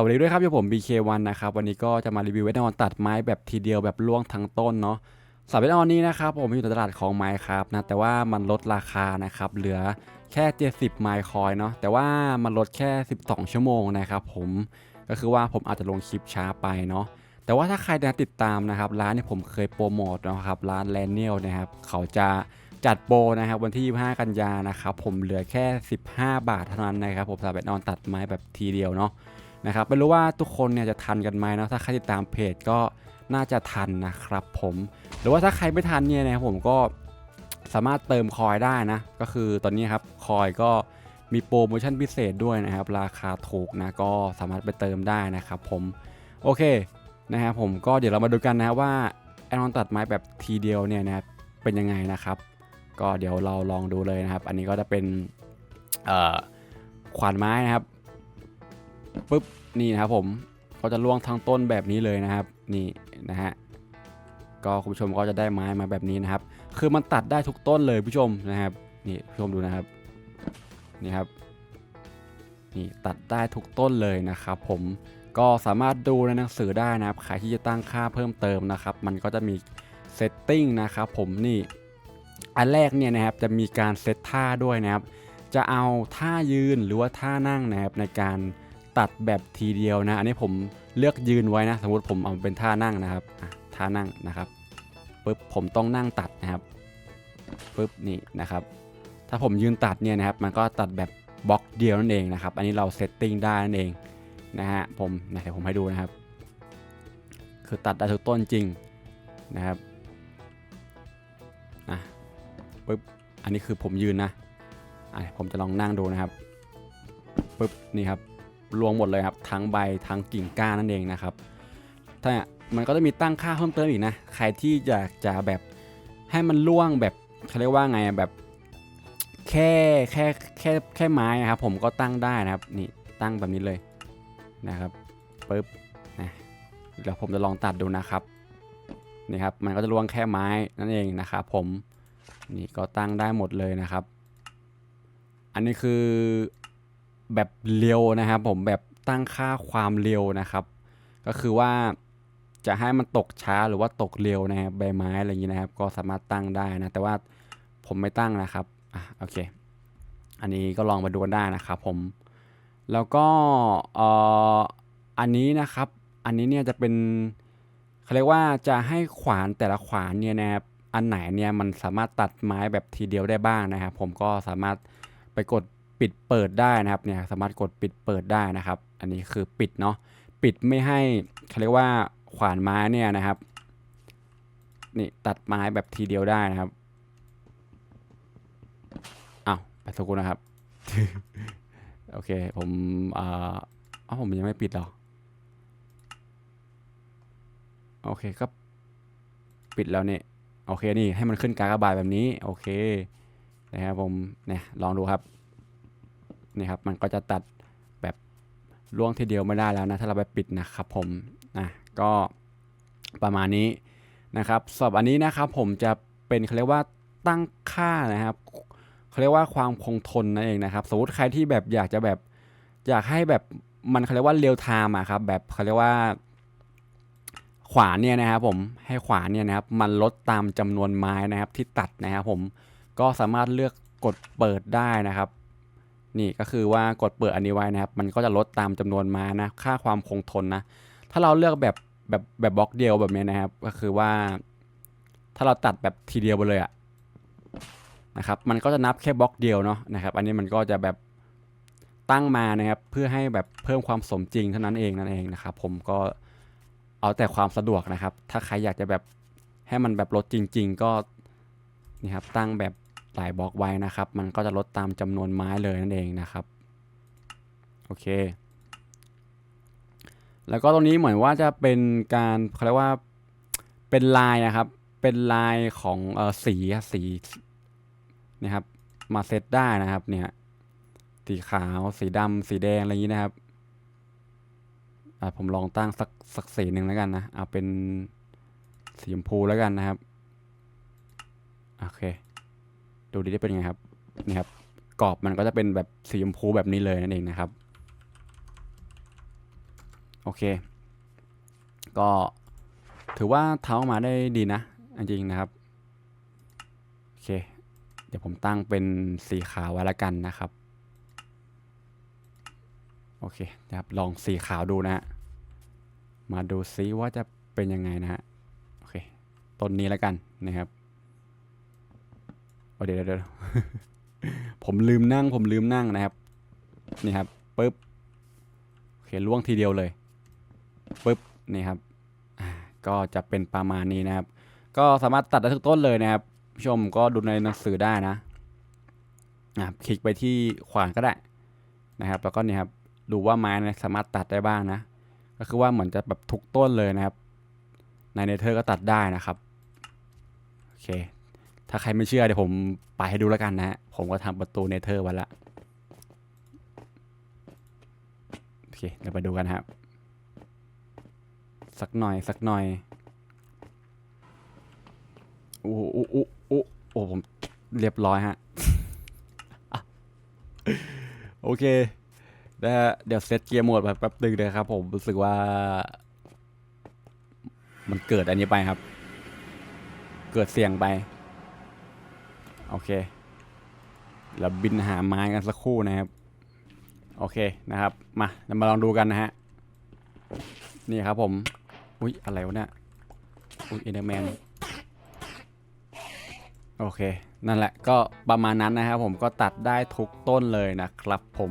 สวัสดีด้วยครับอยู่ผม BK1 นะครับวันนี้ก็จะมารีวิวเวทนอนตัดไม้แบบทีเดียวแบบล่วงทั้งต้นเนาะสำหรับเวทนอนนี้นะครับผมอยู่ในตลาดของไม้ครับนะแต่ว่ามันลดราคานะครับเหลือแค่ 70 ไมล์คอยเนาะแต่ว่ามันลดแค่ 12 ชั่วโมงนะครับผมก็คือว่าผมอาจจะลงคลิปช้าไปเนาะแต่ว่าถ้าใครนะติดตามนะครับร้านที่ผมเคยโปรโมทนะครับร้านแลนเนียลนะครับเขาจะจัดโปรนะครับวันที่ 25 กันยานะครับผมเหลือแค่ 15 บาทเท่านั้นนะครับผมสำหรับเวทนอนตัดไม้แบบทีเดียวเนาะ นะครับไม่รู้ว่าทุกคนเนี่ยจะทันกันไหมนะถ้าใครติดตามเพจก็น่าจะทันนะครับผมหรือว่าถ้าใครไม่ทันเนี่ยนะครับผมก็สามารถเติมคอยได้นะ ก็คือตอนนี้ครับคอยก็มีโปรโมชั่นพิเศษด้วยนะครับ ราคาถูกนะก็สามารถไปเติมได้นะครับผมโอเคนะครับผมก็เดี๋ยวเรามาดูกันนะว่าแอนอนตัดไม้แบบทีเดียวเนี่ยนะครับเป็นยังไงนะครับ ก็เดี๋ยวเราลองดูเลยนะครับ อันนี้ก็จะเป็นขวานไม้นะครับ ปุ๊บนี่นะครับผมก็จะล่วงทั้งต้นแบบนี้เลยนะครับ นี่นะฮะก็คุณผู้ชมก็จะได้ไม้มาแบบนี้นะครับ คือมันตัดได้ทุกต้นเลยผู้ชมนะครับ นี่ผู้ชมดูนะครับ นี่ครับ นี่ตัดได้ทุกต้นเลยนะครับ ผมก็สามารถดูในหนังสือได้นะครับใครที่จะตั้งค่าเพิ่มเติมนะครับ มันก็จะมีเซตติ้งนะครับ ผมนี่อันแรกเนี่ยนะครับจะมีการเซตท่าด้วยนะครับ จะเอาท่ายืนหรือว่าท่านั่งนะครับในการ ตัดแบบทีเดียวนะ อันนี้ผมเลือกยืนไว้นะ สมมติผมเอาเป็นท่านั่งนะครับท่านั่งนะครับปุ๊บผมต้องนั่งตัดนะครับปุ๊บนี่นะครับ ถ้าผมยืนตัดเนี่ยนะครับ มันก็ตัดแบบบล็อกเดียวนั่นเองนะครับ อันนี้เราเซตติ้งได้นั่นเองนะฮะผมนะเดี๋ยวผมให้ดูนะครับ คือตัดได้ทุกต้นจริงนะครับนะปุ๊บอันนี้คือผมยืนนะอะผมจะลองนั่งดูนะครับปุ๊บนี่ครับ รวงหมดเลยครับทั้งใบทั้งกิ่งก้านนั่นเองนะครับถ้ามันก็จะมีตั้งค่าเพิ่มเติมอีกนะใครที่อยากจะแบบให้มันล่วงแบบเขาเรียกว่าไงแบบแค่แค่แค่แค่ไม้ครับผมก็ตั้งได้นะครับนี่ตั้งแบบนี้เลยนะครับปุ๊บนะเดี๋ยวผมจะลองตัดดูนะครับนี่ครับมันก็จะล่วงแค่ไม้นั่นเองนะครับผมนี่ก็ตั้งได้หมดเลยนะครับ อันนี้คือ แบบเร็วนะครับผมแบบตั้งค่าความเร็วนะครับ ก็คือว่าจะให้มันตกช้าหรือว่าตกเร็วนะครับใบไม้อะไรอย่างนี้นะครับ ก็สามารถตั้งได้นะ แต่ว่าผมไม่ตั้งนะครับอะโอเค อันนี้ก็ลองมาดูกันได้นะครับผมแล้วก็เอ่ออันนี้นะครับ อันนี้เนี่ยจะเป็นเขาเรียกว่าจะให้ขวานแต่ละขวานเนี่ยนะครับอันไหนเนี่ยมันสามารถตัดไม้แบบทีเดียวได้บ้างนะครับ ผมก็สามารถไปกด ปิดเปิดได้นะครับเนี่ยสามารถกดปิดเปิดได้นะครับ อันนี้คือปิดเนาะปิดไม่ให้เขาเรียกว่าขวานไม้เนี่ยนะครับนี่ตัดไม้แบบทีเดียวได้นะครับอ้าวไปสกุลนะครับโอเคผมอ่าอ๋อผมยังไม่ปิดหรอโอเคก็ปิดแล้วเนี่ยโอเคนี่ให้มันขึ้นกากบาทแบบนี้โอเคนะครับผมเนี่ยลองดูครับ นี่ครับมันก็จะตัดแบบล่วงทีเดียวไม่ได้แล้วนะถ้าเราไปปิดนะครับผมนะก็ประมาณนี้นะครับสำหรับอันนี้นะครับผมจะเป็นเขาเรียกว่าตั้งค่านะครับเขาเรียกว่าความคงทนนั่นเองนะครับ สมมติใครที่แบบอยากจะแบบอยากให้แบบมันเขาเรียกว่าเรียลไทม์อะครับแบบเขาเรียกว่าขวานเนี่ยนะครับผมให้ขวานเนี่ยนะครับมันลดตามจำนวนไม้นะครับที่ตัดนะครับผมก็สามารถเลือกกดเปิดได้นะครับ นี่ก็คือว่ากดเปิดอันนี้ไว้นะครับ มันก็จะลดตามจำนวนมานะ ค่าความคงทนนะ ถ้าเราเลือกแบบแบบแบบบล็อกเดียวแบบนี้นะครับ ก็คือว่า ถ้าเราตัดแบบทีเดียวไปเลยอะนะครับ มันก็จะนับแค่บล็อกเดียวเนาะนะครับ อันนี้มันก็จะแบบตั้งมานะครับเพื่อให้แบบเพิ่มความสมจริงเท่านั้นเองนั่นเองนะครับ ผมก็เอาแต่ความสะดวกนะครับ ถ้าใครอยากจะแบบให้มันแบบลดจริง ๆ ก็นี่ครับตั้งแบบ หลายบล็อกไว้นะครับ มันก็จะลดตามจำนวนไม้เลยนั่นเองนะครับ โอเค แล้วก็ตรงนี้เหมือนว่าจะเป็นการเขาเรียกว่าเป็นลายนะครับ เป็นลายของออสีสีนะครับ มาเซตได้นะครับ เนี่ย สีขาว สีดำสีแดงอะไรอย่างนี้นะครับอะผมลองตั้งสักสักสีหนึ่งแล้วกันนะ เอาเป็นสีชมพูแล้วกันนะครับ โอเค ดูดีได้เป็นไงครับนี่ครับกรอบมันก็จะเป็นแบบสีชมพูแบบนี้เลยนั่นเองนะครับ โอเค ก็ถือว่าเท้ามาได้ดีนะจริงๆนะครับโอเค เดี๋ยวผมตั้งเป็นสีขาวไว้ละกันนะครับโอเคนะครับลองสีขาวดูนะฮะมาดูซิว่าจะเป็นยังไงนะฮะโอเคต้นนี้แล้วกันนะครับ เดี๋ยวเดี๋ยวผมลืมนั่ง ผมลืมนั่งนะครับ นี่ครับปึ๊บโอเคล่วงทีเดียวเลยปึ๊บนี่ครับ ก็จะเป็นประมาณนี้นะครับ ก็สามารถตัดได้ทุกต้นเลยนะครับผู้ชมก็ดูในหนังสือได้นะนะครับคลิกไปที่ขวานก็ได้นะครับ แล้วก็เนี่ยครับดูว่าไม้เนี่ยสามารถตัดได้บ้างนะ ก็คือว่าเหมือนจะแบบทุกต้นเลยนะครับ ในเนเธอร์ก็ตัดได้นะครับ โอเค ถ้าใครไม่เชื่อเดี๋ยวผมไปให้ดูแล้วกันนะฮะผมก็ทำประตูเนเธอร์ไว้ละ โอเคเดี๋ยวไปดูกันครับ สักหน่อยสักหน่อย โอ้โหโอ้โอ้โอ้ผมเรียบร้อยฮะ โอเคเดี๋ยวเซตเกียร์โหมดแบบแป๊บนึงนะครับ ผมรู้สึกว่า มันเกิดอันนี้ไปครับ เกิดเสียงไป โอเคเราบินหาไม้กันสักครู่นะครับ โอเคนะครับ มาเรามาลองดูกันนะฮะ นี่ครับผม อุ๊ยอะไรวะเนี่ยอุ๊ยเอเดอร์แมนโอเค นั่นแหละก็ประมาณนั้นนะครับผมก็ตัดได้ทุกต้นเลยนะครับผม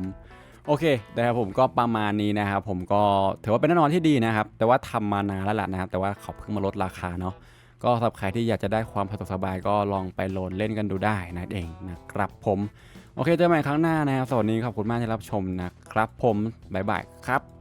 โอเคนะครับผมก็ประมาณนี้นะครับผมก็ถือว่าเป็นแน่นอนที่ดีนะครับ แต่ว่าทำมานานแล้วล่ะนะครับ แต่ว่าเขาเพิ่งมาลดราคาเนาะ ก็สำหรับใครที่อยากจะได้ความสะดวกสบายก็ลองไปโหลดเล่นกันดูได้นะเองนะครับผม โอเคเจอกันใหม่ครั้งหน้านะครับสวัสดีขอบคุณมากที่รับชมนะครับผมบ๊ายบายครับ